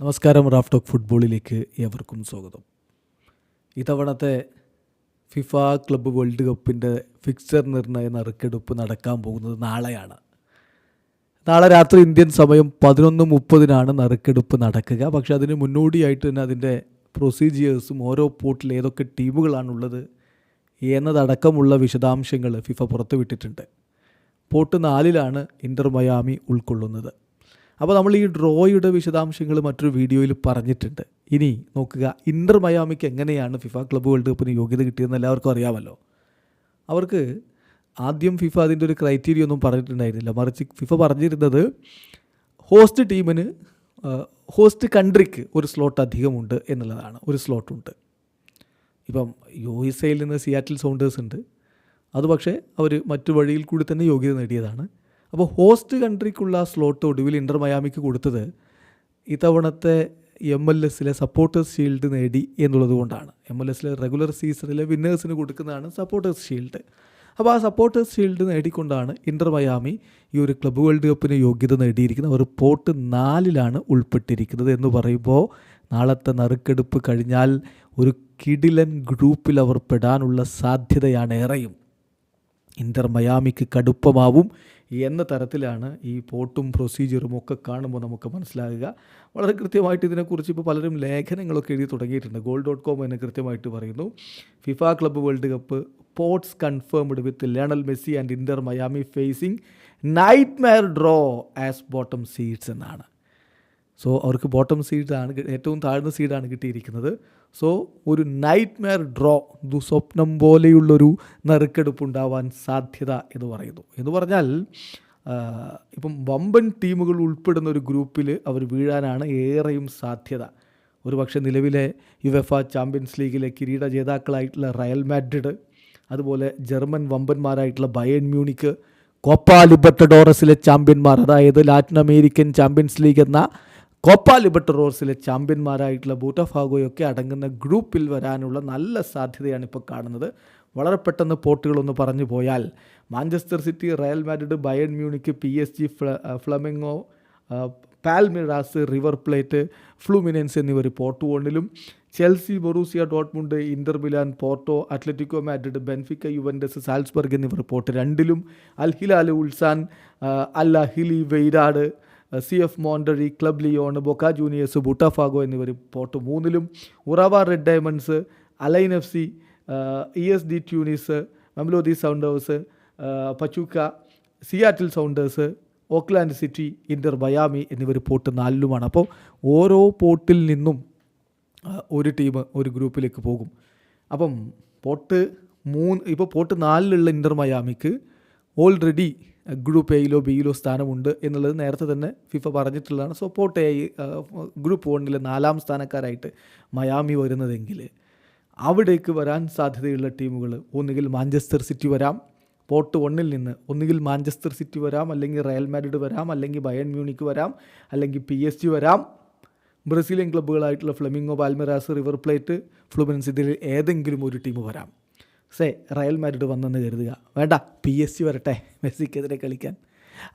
നമസ്കാരം Raf talk ഫുട്ബോളിലേക്ക് ഏവർക്കും സ്വാഗതം. ഇത്തവണത്തെ ഫിഫ ക്ലബ്ബ് വേൾഡ് കപ്പിന്റെ ഫിക്സർ നിർണയ നറുക്കെടുപ്പ് നടക്കാൻ പോകുന്നത് നാളെയാണ്. നാളെ രാത്രി ഇന്ത്യൻ സമയം പതിനൊന്ന് മുപ്പതിനാണ് നറുക്കെടുപ്പ് നടക്കുക. പക്ഷേ അതിന് മുന്നോടിയായിട്ട് തന്നെ അതിന്റെ പ്രൊസീജിയേഴ്സും ഓരോ പോർട്ടിൽ ഏതൊക്കെ ടീമുകളാണുള്ളത് എന്നതടക്കമുള്ള വിശദാംശങ്ങൾ ഫിഫ പുറത്തുവിട്ടിട്ടുണ്ട്. പോർട്ട് നാലിലാണ് ഇന്റർ മയാമി ഉൾക്കൊള്ളുന്നത്. അപ്പോൾ നമ്മൾ ഈ ഡ്രോയുടെ വിശദാംശങ്ങൾ മറ്റൊരു വീഡിയോയിൽ പറഞ്ഞിട്ടുണ്ട്. ഇനി നോക്കുക ഇന്റർ മയാമിക്ക് എങ്ങനെയാണ് ഫിഫ ക്ലബ് വേൾഡ് കപ്പിന് യോഗ്യത കിട്ടിയതെന്ന് എല്ലാവർക്കും അറിയാമല്ലോ. അവർക്ക് ആദ്യം ഫിഫ അതിന്റെ ഒരു ക്രൈറ്റീരിയ ഒന്നും പറഞ്ഞിട്ടുണ്ടായിരുന്നില്ല. മറിച്ച് ഫിഫ പറഞ്ഞിരുന്നത് ഹോസ്റ്റ് ടീമിന് ഹോസ്റ്റ് കൺട്രിക്ക് ഒരു സ്ലോട്ട് അധികമുണ്ട് എന്നുള്ളതാണ്. ഒരു സ്ലോട്ടുണ്ട് ഇപ്പം യു എസ് എയിൽ നിന്ന് സിയാറ്റിൽ സൗണ്ടേഴ്സ് ഉണ്ട്. അത് പക്ഷേ അവർ മറ്റു വഴിയിൽ കൂടി തന്നെ യോഗ്യത നേടിയതാണ്. അപ്പോൾ ഹോസ്റ്റ് കൺട്രിക്കുള്ള സ്ലോട്ട് ഒടുവിൽ ഇന്റർ മയാമിക്ക് കൊടുത്തത് ഇത്തവണത്തെ എം എൽ എസിലെ സപ്പോർട്ടേഴ്സ് ഷീൽഡ് നേടി എന്നുള്ളത് കൊണ്ടാണ്. എം എൽ എസിലെ റെഗുലർ സീസണിലെ വിന്നേഴ്സിന് കൊടുക്കുന്നതാണ് സപ്പോർട്ടേഴ്സ് ഷീൽഡ് അപ്പോൾ ആ സപ്പോർട്ടേഴ്സ് ഷീൽഡ് നേടിക്കൊണ്ടാണ് ഇന്റർ മയാമി ഈ ഒരു ക്ലബ് വേൾഡ് കപ്പിന് യോഗ്യത നേടിയിരിക്കുന്നത്. അവർ പോർട്ട് നാലിലാണ് ഉൾപ്പെട്ടിരിക്കുന്നത് എന്ന് പറയുമ്പോൾ നാളത്തെ നറുക്കെടുപ്പ് കഴിഞ്ഞാൽ ഒരു കിടിലൻ ഗ്രൂപ്പിൽ അവർ പെടാനുള്ള സാധ്യതയാണ് ഏറെയും. ഇന്റർ മയാമിക്ക് കടുപ്പമാവും എന്ന തരത്തിലാണ് ഈ പോട്ടും പ്രൊസീജിയറും ഒക്കെ കാണുമ്പോൾ നമുക്ക് മനസ്സിലാകുക. വളരെ കൃത്യമായിട്ട് ഇതിനെക്കുറിച്ച് ഇപ്പോൾ പലരും ലേഖനങ്ങളൊക്കെ എഴുതി തുടങ്ങിയിട്ടുണ്ട്. ഗോൾ ഡോട്ട് കോം എന്നെ കൃത്യമായിട്ട് പറയുന്നു. FIFA club world cup pots confirmed with Lionel Messi and Inter Miami facing nightmare draw as bottom seeds എന്നാണ്. സോ അവർക്ക് ബോട്ടം ആണ് ഏറ്റവും താഴ്ന്ന സീഡാണ് കിട്ടിയിരിക്കുന്നത്. സോ ഒരു നൈറ്റ് മെയർ ഡ്രോ ദുസ്വപ്നം പോലെയുള്ളൊരു നറുക്കെടുപ്പ് ഉണ്ടാവാൻ സാധ്യത എന്ന് പറയുന്നു. എന്ന് പറഞ്ഞാൽ ഇപ്പം വമ്പൻ ടീമുകൾ ഉൾപ്പെടുന്ന ഒരു ഗ്രൂപ്പിൽ അവർ വീഴാനാണ് ഏറെയും സാധ്യത. ഒരു പക്ഷേ നിലവിലെ യുവെഫ ചാമ്പ്യൻസ് ലീഗിലെ കിരീട ജേതാക്കളായിട്ടുള്ള റയൽ മാഡ്രിഡ് അതുപോലെ ജർമ്മൻ വമ്പന്മാരായിട്ടുള്ള ബയൺ മ്യൂണിക്ക് കോപ്പ ലിബർട്ടഡോറസിലെ ചാമ്പ്യന്മാർ അതായത് ലാറ്റിൻ അമേരിക്കൻ ചാമ്പ്യൻസ് ലീഗ് എന്ന കോപ്പ ലിബർട്ടറോസിലെ ചാമ്പ്യന്മാരായിട്ടുള്ള ബൂട്ടഫാഗോയൊക്കെ അടങ്ങുന്ന ഗ്രൂപ്പിൽ വരാനുള്ള നല്ല സാധ്യതയാണ് ഇപ്പോൾ കാണുന്നത്. വളരെ പെട്ടെന്ന് പോർട്ടുകളൊന്ന് പറഞ്ഞു പോയാൽ Manchester City Real Madrid Bayern Munich P S G Flamengo Palmeiras River Plate Fluminense എന്നിവർ pot വണ്ണിലും. Chelsea Borussia Dortmund Inter Milan Porto Atletico Madrid Benfica Juventus Salzburg എന്നിവർ പോർട്ട് രണ്ടിലും. അൽഹിലാൽ ഉൾസാൻ ആ, Al Ahly Wydad C F Monterrey Club Leon Boca Juniors Botafogo എന്നിവർ pot മൂന്നിലും. Urawa Red Diamonds Al Ain F C E S de Tunis Mamelodi Sounders Pachuca Seattle Sounders Auckland City Inter Miami എന്നിവർ pot നാലിലുമാണ്. അപ്പോൾ ഓരോ പോർട്ടിൽ നിന്നും ഒരു team ഒരു ഗ്രൂപ്പിലേക്ക് പോകും. അപ്പം പോർട്ട് മൂന്ന് ഇപ്പോൾ പോർട്ട് നാലിലുള്ള ഇന്റർ മയാമിക്ക് ഓൾറെഡി ഗ്രൂപ്പ് എയിലോ ബിയിലോ സ്ഥാനമുണ്ട് എന്നുള്ളത് നേരത്തെ തന്നെ ഫിഫ പറഞ്ഞിട്ടുള്ളതാണ്. സോ പോർട്ട് എ ഗ്രൂപ്പ് വണ്ണിലെ നാലാം സ്ഥാനക്കാരായിട്ട് മയാമി വരുന്നതെങ്കിൽ അവിടേക്ക് വരാൻ സാധ്യതയുള്ള ടീമുകൾ ഒന്നുകിൽ മാഞ്ചസ്റ്റർ സിറ്റി വരാം പോർട്ട് വണ്ണിൽ നിന്ന് ഒന്നുകിൽ മാഞ്ചസ്റ്റർ സിറ്റി വരാം അല്ലെങ്കിൽ റയൽ മാഡ്രിഡ് വരാം അല്ലെങ്കിൽ ബയൺ മ്യൂണിക്ക് വരാം അല്ലെങ്കിൽ പി എസ് ജി വരാം. Brazilian ക്ലബ്ബുകളായിട്ടുള്ള Flamengo Palmeiras River Plate Fluminense ഇതിൽ ഏതെങ്കിലും ഒരു ടീം വരാം. സേ റയൽ മാരിഡ് വന്നെന്ന് കരുതുക. വേണ്ട പി എസ് സി വരട്ടെ മെസ്സിക്കെതിരെ കളിക്കാൻ.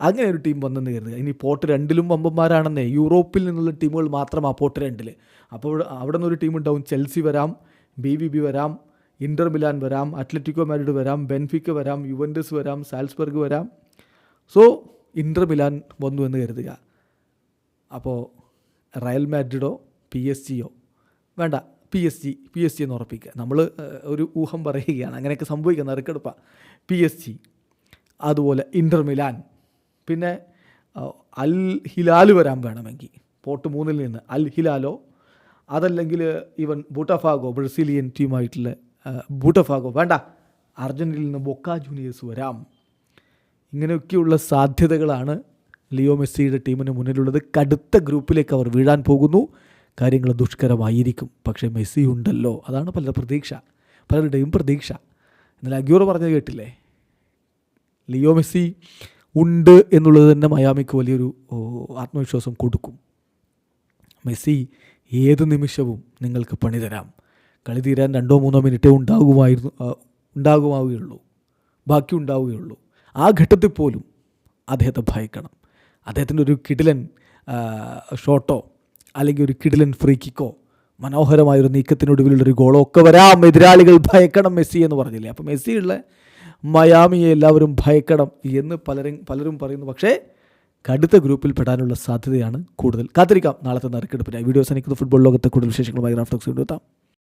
അങ്ങനെ ഒരു ടീം വന്നെന്ന് കരുതുക. ഇനി പോർട്ട് രണ്ടിലും വമ്പന്മാരാണെന്നേ യൂറോപ്പിൽ നിന്നുള്ള ടീമുകൾ മാത്രമാണ് പോർട്ട് രണ്ടിൽ അപ്പോൾ അവിടെ നിന്നൊരു ടീം ഉണ്ടാവും ചെൽസി വരാം ബി വി ബി വരാം ഇന്റർ മിലാൻ വരാം അത്ലറ്റിക്കോ മാരിഡ് വരാം ബെൻഫിക്ക വരാം യുവൻഡസ് വരാം സാൽസ്ബർഗ് വരാം. സോ ഇന്റർ മിലാൻ വന്നു എന്ന് കരുതുക. അപ്പോൾ റയൽ മാഡ്രിഡോ പി എസ് ജിയോ വേണ്ട. P S G P S G എന്ന് ഉറപ്പിക്കുക. നമ്മൾ ഒരു ഊഹം പറയുകയാണ്. അങ്ങനെയൊക്കെ സംഭവിക്കുന്ന നറുക്കെടുപ്പാണ് പി എസ് ജി അതുപോലെ ഇന്റർ മിലാൻ പിന്നെ അൽ ഹിലാൽ വരാൻ വേണമെങ്കിൽ. പോർട്ട് മൂന്നിൽ നിന്ന് അൽ ഹിലാലോ അതല്ലെങ്കിൽ ഈവൻ ബൂട്ടഫാഗോ ബ്രസീലിയൻ ടീമായിട്ടുള്ള ബൂട്ടഫാഗോ. വേണ്ട. അർജന്റീനയിൽ നിന്ന് ബൊക്ക ജൂനിയേഴ്സ് വരാം. ഇങ്ങനെയൊക്കെയുള്ള സാധ്യതകളാണ് ലിയോ മെസ്സിയുടെ ടീമിന് മുന്നിലുള്ളത്. കടുത്ത ഗ്രൂപ്പിലേക്ക് അവർ വീഴാൻ പോകുന്നു. കാര്യങ്ങൾ ദുഷ്കരമായിരിക്കും. പക്ഷേ മെസ്സി ഉണ്ടല്ലോ. അതാണ് പല പ്രതീക്ഷ. പലരുടെയും പ്രതീക്ഷ. എന്നാൽ അഗ്യൂറോ പറഞ്ഞത് കേട്ടില്ലേ? ലിയോ മെസ്സി ഉണ്ട് എന്നുള്ളത് തന്നെ മയാമിക്ക് വലിയൊരു ആത്മവിശ്വാസം കൊടുക്കും. മെസ്സി ഏത് നിമിഷവും നിങ്ങൾക്ക് പണി തരാം. കളി തീരാൻ രണ്ടോ മൂന്നോ മിനിറ്റേ ഉണ്ടാകുമായിരുന്നു ഉണ്ടാകുമാവുകയുള്ളൂ. ബാക്കി ഉണ്ടാവുകയുള്ളൂ. ആ ഘട്ടത്തിൽ പോലും അദ്ദേഹത്തെ ഭയക്കണം. അദ്ദേഹത്തിന്റെ ഒരു കിടിലൻ ഷോട്ടോ അല്ലെങ്കിൽ ഒരു കിടിലൻ ഫ്രീ കിക്കോ മനോഹരമായൊരു നീക്കത്തിനൊടുവിലുള്ളൊരു ഗോളോ ഒക്കെ വരാം. എതിരാളികൾ ഭയക്കണം മെസ്സി എന്ന് പറഞ്ഞില്ലേ? അപ്പോൾ മെസ്സിയുള്ള മയാമിയെ എല്ലാവരും ഭയക്കണം എന്ന് പലരും പലരും പറയുന്നു. പക്ഷേ കടുത്ത ഗ്രൂപ്പിൽ പെടാനുള്ള സാധ്യതയാണ് കൂടുതൽ. കാത്തിരിക്കാം. നാളത്തെ നറുക്കെടുപ്പിനായി വീഡിയോസ് എനിക്ക് ഫുട്ബോൾ ലോകത്തെ കൂടുതൽ വിശേഷങ്ങളുമായി ഗ്രാഫ്റ്റോക്സ് കൊണ്ടുവെത്താം